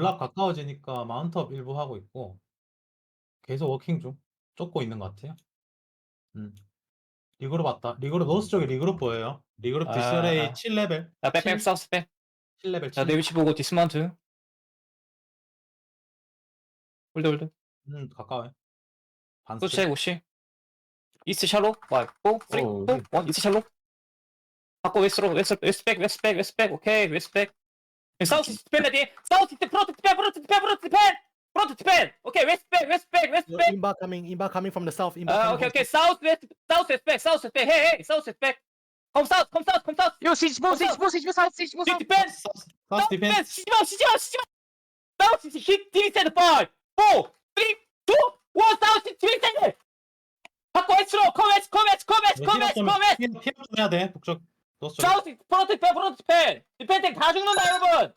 블락 가까워지니까 마운트업 일부 하고 있고 계속 워킹 중 쫓고 있는 것 같아요. 음. 리그로 봤다. 리그로 노스 쪽에 리그로 보여요. 리그로 아, 아. 7레벨. 야, 백 백 사우스 백. 7레벨 자, 7. 내 위치 보고 디스마운트. 홀드 홀드. 음, 가까워요. 반또 체크 오시. 이스트 샬로. 5, 4, 3, 2, 어, 1. 이스트 샬로. 바꿔 웨스트로 웨스트 웨스트 백 웨스트 백 웨스트 백. 오케이. 웨스트 백. 사우스 이스트 펜 레디. 사우스 이스트 프론트 디펜 프론트 디펜 프론트 디펜. 프론트 디펜. 오케이. 웨스트 백 웨스트 백 웨스트 백. Imba coming, Imba coming from the south. Imba 아, coming 오케이, from 오케이. 사우스 웨스트 사우스 웨스트 백 사우스. 헤이 헤이. 사우스 웨스트 백. 컴 사우스 컴 사우스 컴 사우스. Yo, siege, move, siege, move, siege, move, south, siege, move, south. 디펜. 사우스 디펜. 시지마 시지마 시지마. 사우스 히 디펜스 5 4 3 2 1 사우스 디펜스. 바꿔 웨스트로 컴 웨스트 컴 웨스트 컴 웨스트 컴 웨스트 컴 웨스트. 피업 좀 해야 돼. 북쪽 쪽. 사우스 프론트 디펜 프론트 디펜. 디펜 다 죽는다 여러분.